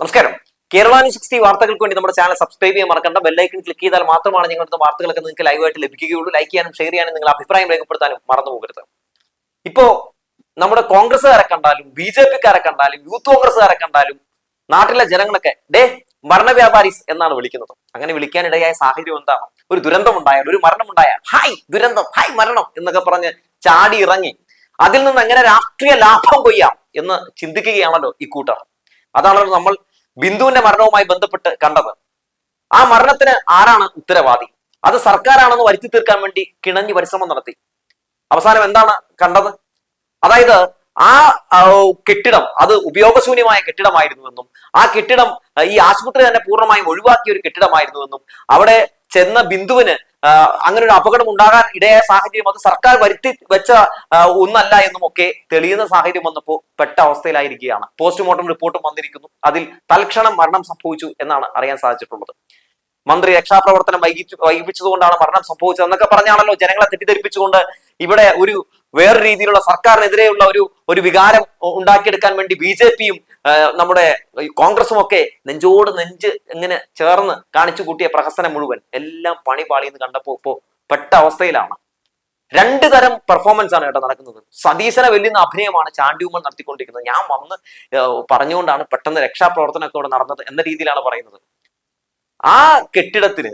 നമസ്കാരം. Kerala news sixty വാർത്തകൾക്ക് വേണ്ടി നമ്മുടെ ചാനൽ സബ്സ്ക്രൈബ് ചെയ്യാൻ മറക്കണ്ട. ബെല്ലൈക്കൺ ക്ലിക്ക് ചെയ്താൽ മാത്രമാണ് ഞങ്ങളുടെ വാർത്തകളൊക്കെ നിങ്ങൾക്ക് ലൈവായിട്ട് ലഭിക്കുകയുള്ളൂ. ലൈക്ക് ചെയ്യാനും ഷെയർ ചെയ്യാനും നിങ്ങൾ അഭിപ്രായം രേഖപ്പെടുത്താനും മറന്നു പോകരുത്. ഇപ്പോ നമ്മുടെ കോൺഗ്രസ്സുകാരെ കണ്ടാലും ബി ജെ പിക്കാരെ കണ്ടാലും യൂത്ത് കോൺഗ്രസ്സുകാരെ കണ്ടാലും നാട്ടിലെ ജനങ്ങളൊക്കെ ഡേ മരണ വ്യാപാരീസ് എന്നാണ് വിളിക്കുന്നത്. അങ്ങനെ വിളിക്കാനിടയായ സാഹചര്യം എന്താണ്? ഒരു ദുരന്തം ഉണ്ടായാൽ ഒരു മരണം ഉണ്ടായാൽ ഹായ് ദുരന്തം ഹായ് മരണം എന്നൊക്കെ പറഞ്ഞ് ചാടി ഇറങ്ങി അതിൽ നിന്ന് എങ്ങനെ രാഷ്ട്രീയ ലാഭം കൊയ്യാം എന്ന് ചിന്തിക്കുകയാണല്ലോ ഈ കൂട്ടർ. അതാണല്ലോ നമ്മൾ ബിന്ദുവിന്റെ മരണവുമായി ബന്ധപ്പെട്ട് കണ്ടത്. ആ മരണത്തിന് ആരാണ് ഉത്തരവാദി? അത് സർക്കാരാണെന്ന് വരുത്തി തീർക്കാൻ വേണ്ടി കിണഞ്ഞ് പരിശ്രമം നടത്തി. അവസാനം എന്താണ് കണ്ടത്? അതായത് ആ കെട്ടിടം അത് ഉപയോഗശൂന്യമായ കെട്ടിടമായിരുന്നുവെന്നും ആ കെട്ടിടം ഈ ആശുപത്രി തന്നെ പൂർണമായും ഒഴിവാക്കിയ ഒരു കെട്ടിടമായിരുന്നുവെന്നും അവിടെ ചെന്ന ബിന്ദുവിന് അങ്ങനെ ഒരു അപകടം ഉണ്ടാകാൻ ഇടയായ സാഹചര്യം അത് സർക്കാർ വരുത്തി വെച്ച ഒന്നല്ല എന്നും ഒക്കെ തെളിയുന്ന സാഹചര്യം വന്നപ്പോൾ പെട്ട അവസ്ഥയിലായിരിക്കുകയാണ്. പോസ്റ്റ്മോർട്ടം റിപ്പോർട്ടും വന്നിരിക്കുന്നു. അതിൽ തൽക്ഷണം മരണം സംഭവിച്ചു എന്നാണ് അറിയാൻ സാധിച്ചിട്ടുള്ളത്. മന്ത്രി രക്ഷാപ്രവർത്തനം വൈകിച്ചു വൈകിപ്പിച്ചതുകൊണ്ടാണ് മരണം സംഭവിച്ചത് എന്നൊക്കെ പറഞ്ഞാണല്ലോ ജനങ്ങളെ തെറ്റിദ്ധരിപ്പിച്ചുകൊണ്ട് ഇവിടെ ഒരു വേറെ രീതിയിലുള്ള സർക്കാരിനെതിരെയുള്ള ഒരു ഒരു വികാരം ഉണ്ടാക്കിയെടുക്കാൻ വേണ്ടി ബി ജെ പിയും നമ്മുടെ കോൺഗ്രസും ഒക്കെ നെഞ്ചോട് നെഞ്ച് ഇങ്ങനെ ചേർന്ന് കാണിച്ചു കൂട്ടിയ പ്രഹസനം മുഴുവൻ എല്ലാം പണി പാളിയെന്ന് കണ്ടപ്പോ ഇപ്പോ പെട്ട അവസ്ഥയിലാണ്. രണ്ട് തരം പെർഫോമൻസ് ആണ് കേട്ടോ നടക്കുന്നത്. സതീശനെ വലിയ അഭിനയമാണ് ചാണ്ടിയുമ്മൻ നടത്തിക്കൊണ്ടിരിക്കുന്നത്. ഞാൻ വന്ന് പറഞ്ഞുകൊണ്ടാണ് പെട്ടെന്ന് രക്ഷാപ്രവർത്തനമൊക്കെ ഇവിടെ നടന്നത് എന്ന രീതിയിലാണ് പറയുന്നത്. ആ കെട്ടിടത്തിന്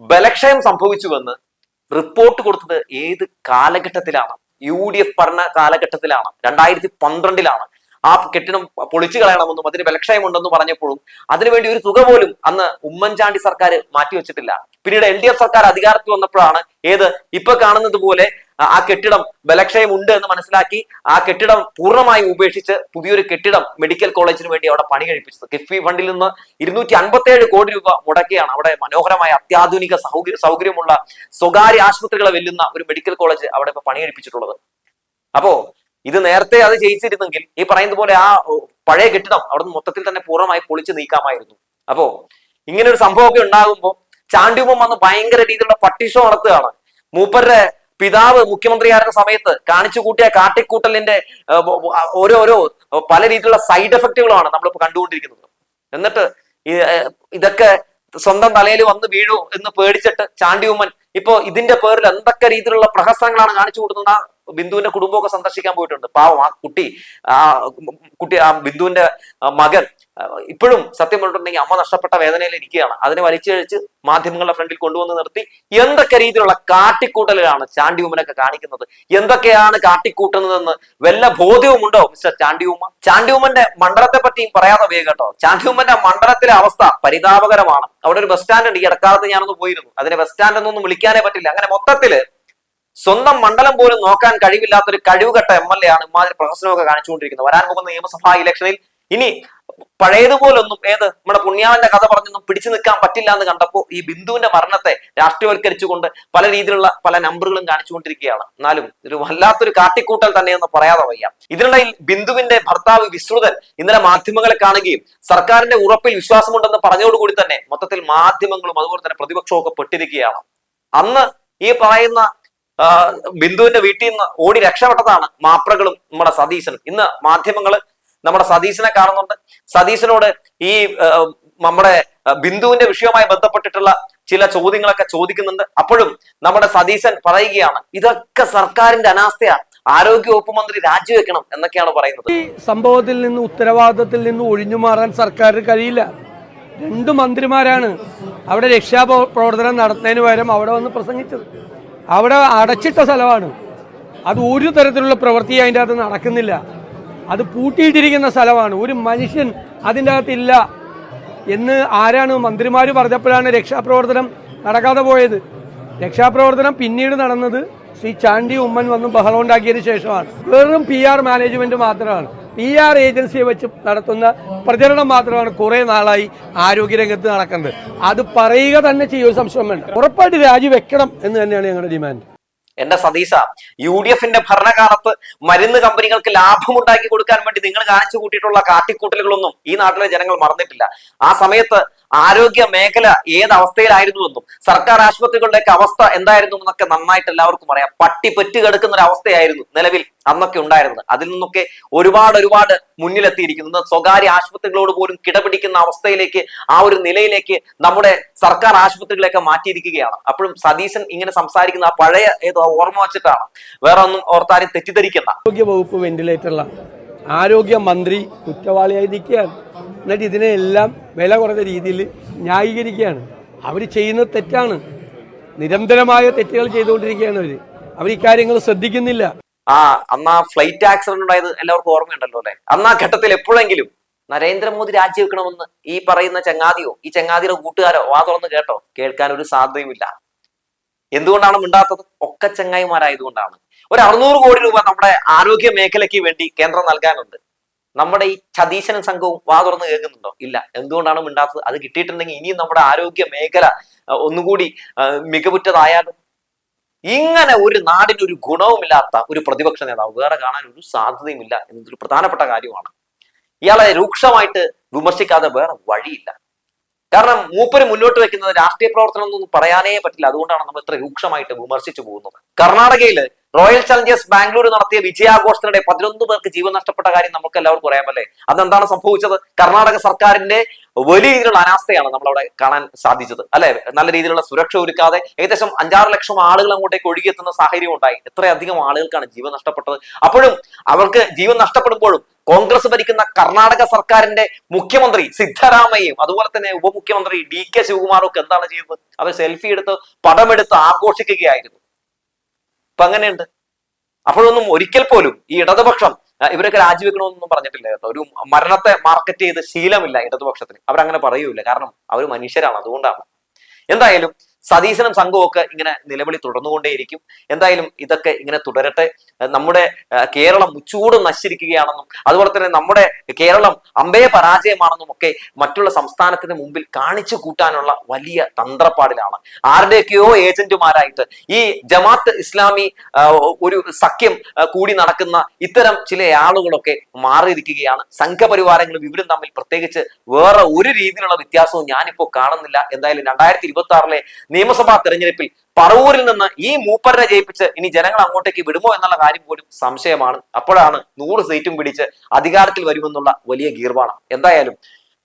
ബലക്ഷയം സംഭവിച്ചുവെന്ന് റിപ്പോർട്ട് കൊടുത്തത് ഏത് കാലഘട്ടത്തിലാണ്? യു ഡി എഫ് ഭരണ കാലഘട്ടത്തിലാണ്. രണ്ടായിരത്തി പന്ത്രണ്ടിലാണ്. ആ കെട്ടിടം പൊളിച്ചു കളയണമെന്നും അതിന് ബലക്ഷയമുണ്ടെന്നും പറഞ്ഞപ്പോഴും അതിനുവേണ്ടി ഒരു തുക പോലും അന്ന് ഉമ്മൻചാണ്ടി സർക്കാർ മാറ്റിവെച്ചിട്ടില്ല. പിന്നീട് എൽ ഡി എഫ് സർക്കാർ അധികാരത്തിൽ വന്നപ്പോഴാണ് ഏത് ഇപ്പൊ കാണുന്നത് പോലെ ആ- കെട്ടിടം ബലക്ഷയം ഉണ്ട് എന്ന് മനസ്സിലാക്കി ആ കെട്ടിടം പൂർണമായി ഉപേക്ഷിച്ച് പുതിയൊരു കെട്ടിടം മെഡിക്കൽ കോളേജിന് വേണ്ടി അവിടെ പണി കഴിപ്പിച്ചത്. കിഫ്ബി ഫണ്ടിൽ നിന്ന് ഇരുന്നൂറ്റി അൻപത്തി കോടി രൂപ മുടക്കിയാണ് അവിടെ മനോഹരമായ അത്യാധുനിക സൗകര്യ സൗകര്യമുള്ള സ്വകാര്യ ആശുപത്രികളെ വെല്ലുന്ന ഒരു മെഡിക്കൽ കോളേജ് അവിടെ ഇപ്പൊ പണി കഴിപ്പിച്ചിട്ടുള്ളത്. അപ്പോ ഇത് നേരത്തെ അത് ചെയ്യിച്ചിരുന്നെങ്കിൽ ഈ പറയുന്ന പോലെ ആ പഴയ കെട്ടിടം അവിടെ മൊത്തത്തിൽ തന്നെ പൂർണമായി പൊളിച്ചു നീക്കാമായിരുന്നു. അപ്പോ ഇങ്ങനെ ഒരു സംഭവമൊക്കെ ഉണ്ടാകുമ്പോൾ ചാണ്ടിയുമ്പം വന്ന് ഭയങ്കര രീതിയിലുള്ള പട്ടിഷോ നടത്തുകയാണ്. മൂപ്പരുടെ പിതാവ് മുഖ്യമന്ത്രിയായിരുന്ന സമയത്ത് കാണിച്ചു കൂട്ടിയ കാട്ടിക്കൂട്ടലിന്റെ ഓരോരോ പല രീതിയിലുള്ള സൈഡ് എഫക്റ്റുകളാണ് നമ്മളിപ്പോ കണ്ടുകൊണ്ടിരിക്കുന്നത്. എന്നിട്ട് ഇതൊക്കെ സ്വന്തം തലയിൽ വന്ന് വീഴൂ എന്ന് പേടിച്ചിട്ട് ചാണ്ടിയുമ്മൻ ഇപ്പോ ഇതിന്റെ പേരിൽ എന്തൊക്കെ രീതിയിലുള്ള പ്രഹസനങ്ങളാണ് കാണിച്ചു കൊടുക്കുന്നത് ബിന്ദുവിന്റെ കുടുംബമൊക്കെ സന്ദർശിക്കാൻ പോയിട്ടുണ്ട്. പാവം ആ കുട്ടി ആ കുട്ടി ആ ബിന്ദുവിന്റെ മകൻ ഇപ്പോഴും സത്യം പറഞ്ഞിട്ടുണ്ടെങ്കിൽ അമ്മ നഷ്ടപ്പെട്ട വേദനയിൽ ഇരിക്കുകയാണ്. അതിനെ വലിച്ചഴിച്ച് മാധ്യമങ്ങളുടെ ഫ്രണ്ടിൽ കൊണ്ടുവന്ന് നിർത്തി. എന്തൊക്കെ രീതിയിലുള്ള കാട്ടിക്കൂട്ടലുകളാണ് ചാണ്ടിയുമ്മനൊക്കെ കാണിക്കുന്നത്? എന്തൊക്കെയാണ് കാട്ടിക്കൂട്ടുന്നതെന്ന് വല്ല ബോധ്യവുമുണ്ടോ മിസ്റ്റർ ചാണ്ടിയുമ്മ ചാണ്ടിയുമ്മന്റെ മണ്ഡലത്തെ പറ്റിയും പറയാതെ വേഗം കേട്ടോ. ചാണ്ടിയുമ്മന്റെ മണ്ഡലത്തിലെ അവസ്ഥ പരിതാപകരമാണ്. അവിടെ ഒരു ബസ് സ്റ്റാൻഡ് ഉണ്ട് ഈ ഇടക്കാലത്ത് ഞാനൊന്ന് പോയിരുന്നു. അതിനെ ബസ് സ്റ്റാൻഡ് എന്നൊന്നും വിളിക്കാനേ പറ്റില്ല. അങ്ങനെ മൊത്തത്തിൽ സ്വന്തം മണ്ഡലം പോലും നോക്കാൻ കഴിവില്ലാത്ത ഒരു കഴിവുകെട്ട എം എൽ എ ആണ് ഇമാതിരി പ്രഹസനമൊക്കെ കാണിച്ചുകൊണ്ടിരിക്കുന്നത്. വരാൻ പോകുന്ന നിയമസഭാ ഇലക്ഷനിൽ ഇനി പഴയതുപോലൊന്നും ഏത് നമ്മുടെ പുണ്യാവന്റെ കഥ പറഞ്ഞൊന്നും പിടിച്ചു നിൽക്കാൻ പറ്റില്ല എന്ന് കണ്ടപ്പോൾ ഈ ബിന്ദുവിന്റെ മരണത്തെ രാഷ്ട്രീയവൽക്കരിച്ചുകൊണ്ട് പല രീതിയിലുള്ള പല നമ്പറുകളും കാണിച്ചുകൊണ്ടിരിക്കുകയാണ്. എന്നാലും ഒരു വല്ലാത്തൊരു കാട്ടിക്കൂട്ടൽ തന്നെയെന്ന് പറയാതെ വയ്യ. ഇതിനിടയിൽ ബിന്ദുവിന്റെ ഭർത്താവ് വിശ്രുതൻ ഇന്നലെ മാധ്യമങ്ങളെ കാണുകയും സർക്കാരിന്റെ ഉറപ്പിൽ വിശ്വാസമുണ്ടെന്ന് പറഞ്ഞതോടുകൂടി തന്നെ മൊത്തത്തിൽ മാധ്യമങ്ങളും അതുപോലെ തന്നെ പ്രതിപക്ഷവും ഒക്കെ പെട്ടിരിക്കുകയാണ്. അന്ന് ഈ പറയുന്ന ബിന്ദുവിന്റെ വീട്ടിൽ നിന്ന് ഓടി രക്ഷപ്പെട്ടതാണ് മാപ്രകളും നമ്മുടെ സതീശനും. ഇന്ന് മാധ്യമങ്ങൾ നമ്മുടെ സതീശനെ കാണുന്നുണ്ട്. സതീശനോട് ഈ നമ്മുടെ ബിന്ദുവിന്റെ വിഷയവുമായി ബന്ധപ്പെട്ടിട്ടുള്ള ചില ചോദ്യങ്ങളൊക്കെ ചോദിക്കുന്നുണ്ട്. അപ്പോഴും നമ്മുടെ സതീശൻ പറയുകയാണ് ഇതൊക്കെ സർക്കാരിന്റെ അനാസ്ഥയാണ്. ആരോഗ്യവകുപ്പ് മന്ത്രി രാജിവെക്കണം എന്നൊക്കെയാണ് പറയുന്നത്. ഈ സംഭവത്തിൽ നിന്ന് ഉത്തരവാദിത്തത്തിൽ നിന്ന് ഒഴിഞ്ഞു മാറാൻ സർക്കാരിന് കഴിയില്ല. രണ്ട് മന്ത്രിമാരാണ് അവിടെ രക്ഷാപ്രവർത്തനം നടത്തുന്നതിന് പകരം അവിടെ വന്ന് പ്രസംഗിച്ചത്. അവിടെ അടച്ചിട്ട സ്ഥലമാണ്. അത് ഒരു തരത്തിലുള്ള പ്രവൃത്തി അതിന്റെ അകത്ത് നടക്കുന്നില്ല. അത് പൂട്ടിയിട്ടിരിക്കുന്ന സ്ഥലമാണ്. ഒരു മനുഷ്യൻ അതിന്റെ അകത്തില്ല എന്ന് ആരാണ് മന്ത്രിമാർ പറഞ്ഞപ്പോഴാണ് രക്ഷാപ്രവർത്തനം നടക്കാതെ പോയത്. രക്ഷാപ്രവർത്തനം പിന്നീട് നടന്നത് ശ്രീ ചാണ്ടി ഉമ്മൻ വന്ന് ബഹളം ഉണ്ടാക്കിയതിന് ശേഷമാണ്. വെറും പി ആർ മാനേജ്മെന്റ് മാത്രമാണ്. പി ആർ ഏജൻസിയെ വെച്ച് നടത്തുന്ന പ്രചരണം മാത്രമാണ് കുറെ നാളായി ആരോഗ്യരംഗത്ത് നടക്കുന്നത്. അത് പറയുക തന്നെ ചെയ്യും സംശയം വേണ്ട. ഉറപ്പായിട്ട് രാജിവെക്കണം എന്ന് തന്നെയാണ് ഞങ്ങളുടെ ഡിമാൻഡ് എന്റെ സതീശ യു ഡി എഫിന്റെ ഭരണകാലത്ത് മരുന്ന് കമ്പനികൾക്ക് ലാഭമുണ്ടാക്കി കൊടുക്കാൻ വേണ്ടി നിങ്ങൾ കാണിച്ചു കൂട്ടിയിട്ടുള്ള കാട്ടിക്കൂട്ടലുകളൊന്നും ഈ നാട്ടിലെ ജനങ്ങൾ മറന്നിട്ടില്ല. ആ സമയത്ത് ആരോഗ്യ മേഖല ഏത് അവസ്ഥയിലായിരുന്നുവെന്നും സർക്കാർ ആശുപത്രികളുടെയൊക്കെ അവസ്ഥ എന്തായിരുന്നു എന്നൊക്കെ നന്നായിട്ട് എല്ലാവർക്കും അറിയാം. പട്ടി പെറ്റ് കിടക്കുന്ന ഒരു അവസ്ഥയായിരുന്നു നിലവിൽ അന്നൊക്കെ ഉണ്ടായിരുന്നത്. അതിൽ നിന്നൊക്കെ ഒരുപാട് ഒരുപാട് മുന്നിലെത്തിയിരിക്കുന്നത് സ്വകാര്യ ആശുപത്രികളോട് പോലും കിടപിടിക്കുന്ന അവസ്ഥയിലേക്ക് ആ ഒരു നിലയിലേക്ക് നമ്മുടെ സർക്കാർ ആശുപത്രികളെയൊക്കെ മാറ്റിയിരിക്കുകയാണ്. അപ്പോഴും സതീശൻ ഇങ്ങനെ സംസാരിക്കുന്ന ആ പഴയ ഏതോ ഓർമ്മ വച്ചിട്ടാണ്. വേറെ ഒന്നും ഓർത്താരും തെറ്റിദ്ധരിക്കുന്ന ആരോഗ്യ വകുപ്പ് വെന്റിലേറ്ററിലാണ് ആരോഗ്യ മന്ത്രി കുറ്റവാളിയായി നിൽക്കുകയാണ് എന്നിട്ട് ഇതിനെല്ലാം വില കുറഞ്ഞ രീതിയിൽ ന്യായീകരിക്കുകയാണ്. അവർ ചെയ്യുന്ന തെറ്റാണ്. നിരന്തരമായ തെറ്റുകൾ ചെയ്തുകൊണ്ടിരിക്കുകയാണ് അവർ. അവർ ഇക്കാര്യങ്ങൾ ശ്രദ്ധിക്കുന്നില്ല. ആ അന്ന് ആ ഫ്ലൈറ്റ് ആക്സിഡന്റ് ഉണ്ടായത് എല്ലാവർക്കും ഓർമ്മയുണ്ടല്ലോ അല്ലെ? അന്ന് ആ ഘട്ടത്തിൽ എപ്പോഴെങ്കിലും നരേന്ദ്രമോദി രാജിവെക്കണമെന്ന് ഈ പറയുന്ന ചങ്ങാതിയോ ഈ ചങ്ങാതിയുടെ കൂട്ടുകാരോ വാ തുറന്ന് കേട്ടോ. കേൾക്കാൻ ഒരു സാധ്യതയുമില്ല. എന്തുകൊണ്ടാണ് മിണ്ടാത്തത്? ഒക്കെ ചങ്ങായിമാരായതുകൊണ്ടാണ്. ഒരു അറുന്നൂറ് കോടി രൂപ നമ്മുടെ ആരോഗ്യ മേഖലയ്ക്ക് വേണ്ടി കേന്ദ്രം നൽകാനുണ്ട്. നമ്മുടെ ഈ ചതീശനും സംഘവും വാ തുറന്ന് കേൾക്കുന്നുണ്ടോ? ഇല്ല. എന്തുകൊണ്ടാണ് മിണ്ടാത്തത്? അത് കിട്ടിയിട്ടുണ്ടെങ്കിൽ ഇനിയും നമ്മുടെ ആരോഗ്യ മേഖല ഒന്നുകൂടി മികവുറ്റതായാലും ഇങ്ങനെ ഒരു നാടിന് ഒരു ഗുണവുമില്ലാത്ത ഒരു പ്രതിപക്ഷ നേതാവ് വേറെ കാണാൻ ഒരു സാധ്യതയുമില്ല എന്നതൊരു പ്രധാനപ്പെട്ട കാര്യമാണ്. ഇയാളെ രൂക്ഷമായിട്ട് വിമർശിക്കാതെ വേറെ വഴിയില്ല. കാരണം മൂപ്പര് മുന്നോട്ട് വെക്കുന്നത് രാഷ്ട്രീയ പ്രവർത്തനം ഒന്നും പറയാനേ പറ്റില്ല. അതുകൊണ്ടാണ് നമ്മൾ ഇത്ര രൂക്ഷമായിട്ട് വിമർശിച്ചു പോകുന്നത്. കർണാടകയിൽ റോയൽ ചലഞ്ചേഴ്സ് ബാംഗ്ലൂർ നടത്തിയ വിജയാഘോഷത്തിനിടെ പതിനൊന്ന് പേർക്ക് ജീവൻ നഷ്ടപ്പെട്ട കാര്യം നമുക്ക് എല്ലാവർക്കും അറിയാമല്ലേ? അതെന്താണ് സംഭവിച്ചത്? കർണാടക സർക്കാരിന്റെ വലിയ രീതിയിലുള്ള അനാസ്ഥയാണ് നമ്മളവിടെ കാണാൻ സാധിച്ചത്. അല്ലെ? നല്ല രീതിയിലുള്ള സുരക്ഷ ഒരുക്കാതെ ഏകദേശം അഞ്ചാറ് ലക്ഷം ആളുകൾ അങ്ങോട്ടേക്ക് ഒഴുകിയെത്തുന്ന സാഹചര്യം ഉണ്ടായി. എത്രയധികം ആളുകൾക്കാണ് ജീവൻ നഷ്ടപ്പെട്ടത്. അപ്പോഴും അവർക്ക് ജീവൻ നഷ്ടപ്പെടുമ്പോഴും കോൺഗ്രസ് ഭരിക്കുന്ന കർണാടക സർക്കാരിന്റെ മുഖ്യമന്ത്രി സിദ്ധരാമയ്യയും അതുപോലെ തന്നെ ഉപമുഖ്യമന്ത്രി ഡി കെ ശിവകുമാറും ഒക്കെ എന്താണ് ചെയ്യുന്നത്? അവർ സെൽഫി എടുത്ത് പടമെടുത്ത് ആഘോഷിക്കുകയായിരുന്നു. ഇപ്പൊ അങ്ങനെയുണ്ട്. അപ്പോഴൊന്നും ഒരിക്കൽ പോലും ഈ ഇടതുപക്ഷം ഇവരൊക്കെ രാജിവെക്കണമെന്നൊന്നും പറഞ്ഞിട്ടില്ല കേട്ടോ. ഒരു മരണത്തെ മാർക്കറ്റ് ചെയ്ത് ശീലമില്ല ഇടതുപക്ഷത്തിന്. അവരങ്ങനെ പറയൂല കാരണം അവർ മനുഷ്യരാണ് അതുകൊണ്ടാണ്. എന്തായാലും സതീശനും സംഘവും ഒക്കെ ഇങ്ങനെ നിലവിളി തുടർന്നുകൊണ്ടേയിരിക്കും. എന്തായാലും ഇതൊക്കെ ഇങ്ങനെ തുടരട്ടെ. നമ്മുടെ കേരളം മുച്ചൂടും നശിച്ചിരിക്കുകയാണെന്നും അതുപോലെ തന്നെ നമ്മുടെ കേരളം അമ്പയ പരാജയമാണെന്നും ഒക്കെ മറ്റുള്ള സംസ്ഥാനത്തിന് മുമ്പിൽ കാണിച്ചു കൂട്ടാനുള്ള വലിയ തന്ത്രപ്പാടിലാണ്. ആരുടെയൊക്കെയോ ഏജന്റുമാരായിട്ട് ഈ ജമാത്ത് ഇസ്ലാമി ഒരു സഖ്യം കൂടി നടക്കുന്ന ഇത്തരം ചില ആളുകളൊക്കെ മാറിയിരിക്കുകയാണ്. സംഘപരിവാരങ്ങളും ഇവരും തമ്മിൽ പ്രത്യേകിച്ച് വേറെ ഒരു രീതിയിലുള്ള വ്യത്യാസവും ഞാനിപ്പോ കാണുന്നില്ല. എന്തായാലും രണ്ടായിരത്തി ഇരുപത്തി ആറിലെ നിയമസഭാ തെരഞ്ഞെടുപ്പിൽ പറവൂരിൽ നിന്ന് ഈ മൂപ്പരെ ജയിപ്പിച്ച് ഇനി ജനങ്ങൾ അങ്ങോട്ടേക്ക് വിടുമോ എന്നുള്ള കാര്യം പോലും സംശയമാണ്. അപ്പോഴാണ് നൂറ് സീറ്റും പിടിച്ച് അധികാരത്തിൽ വരുമെന്നുള്ള വലിയ ഗീർവാണം. എന്തായാലും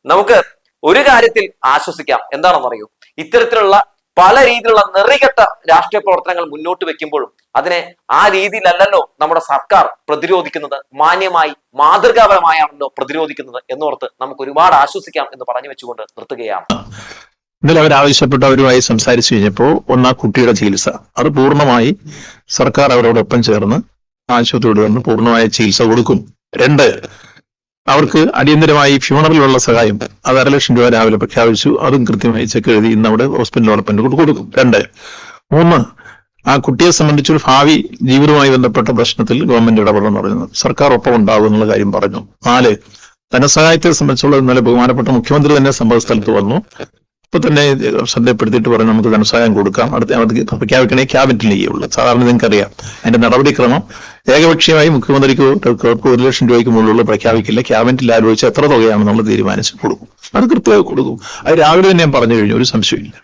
നമുക്ക് ഒരു കാര്യത്തിൽ ആശ്വസിക്കാം. എന്താണെന്ന് അറിയൂ ഇത്തരത്തിലുള്ള പല രീതിയിലുള്ള നിറികെട്ട രാഷ്ട്രീയ പ്രവർത്തനങ്ങൾ മുന്നോട്ട് വെക്കുമ്പോഴും അതിനെ ആ രീതിയിലല്ലല്ലോ നമ്മുടെ സർക്കാർ പ്രതിരോധിക്കുന്നത്. മാന്യമായി മാതൃകാപരമായാണല്ലോ പ്രതിരോധിക്കുന്നത് എന്നോർത്ത് നമുക്ക് ഒരുപാട് ആശ്വസിക്കാം എന്ന് പറഞ്ഞു വെച്ചുകൊണ്ട് നിർത്തുകയാണ്. ഇന്നലെ അവർ ആവശ്യപ്പെട്ടവരുമായി സംസാരിച്ചു കഴിഞ്ഞപ്പോൾ ഒന്ന് കുട്ടിയുടെ ചികിത്സ. അത് പൂർണമായി സർക്കാർ അവരോടൊപ്പം ചേർന്ന് ആശുപത്രിയോട് വന്ന് പൂർണമായ ചികിത്സ കൊടുക്കും. രണ്ട് അവർക്ക് അടിയന്തരമായി ഫ്യൂണറിലുള്ള സഹായം. അത് അര ലക്ഷം രൂപ രാവിലെ പ്രഖ്യാപിച്ചു. അതും കൃത്യമായി ചെക്ക് എഴുതി ഇന്ന് അവിടെ ഹോസ്പിറ്റലോടൊപ്പം കൊടുക്കും. രണ്ട് മൂന്ന് ആ കുട്ടിയെ സംബന്ധിച്ചൊരു ഭാവി ജീവിതവുമായി ബന്ധപ്പെട്ട പ്രശ്നത്തിൽ ഗവൺമെന്റ് ഇടപെടണം പറയുന്നത് സർക്കാർ ഒപ്പം ഉണ്ടാകും എന്നുള്ള കാര്യം പറഞ്ഞു. നാല് ധനസഹായത്തെ സംബന്ധിച്ചുള്ള ഇന്നലെ ബഹുമാനപ്പെട്ട മുഖ്യമന്ത്രി തന്നെ സംഭവ സ്ഥലത്ത് വന്നു. ഇപ്പൊ തന്നെ ശ്രദ്ധപ്പെടുത്തിയിട്ട് പറഞ്ഞു നമുക്ക് ധനസഹായം കൊടുക്കാം. അടുത്ത പ്രഖ്യാപിക്കണേ ക്യാബിനറ്റിൽ ചെയ്യുള്ളൂ സാധാരണ നിങ്ങൾക്കറിയാം അതിന്റെ നടപടിക്രമം ഏകപക്ഷീയമായി മുഖ്യമന്ത്രിക്ക് ഒരു ലക്ഷം രൂപയ്ക്ക് മുകളിലുള്ള പ്രഖ്യാപിക്കില്ല. ക്യാബിനറ്റിൽ ആലോചിച്ച് എത്ര തുകയാണ് നമ്മൾ തീരുമാനിച്ച് കൊടുക്കും. അത് കൃത്യമായി കൊടുക്കും. അത് രാവിലെ തന്നെ ഞാൻ പറഞ്ഞു കഴിഞ്ഞു ഒരു സംശയമില്ല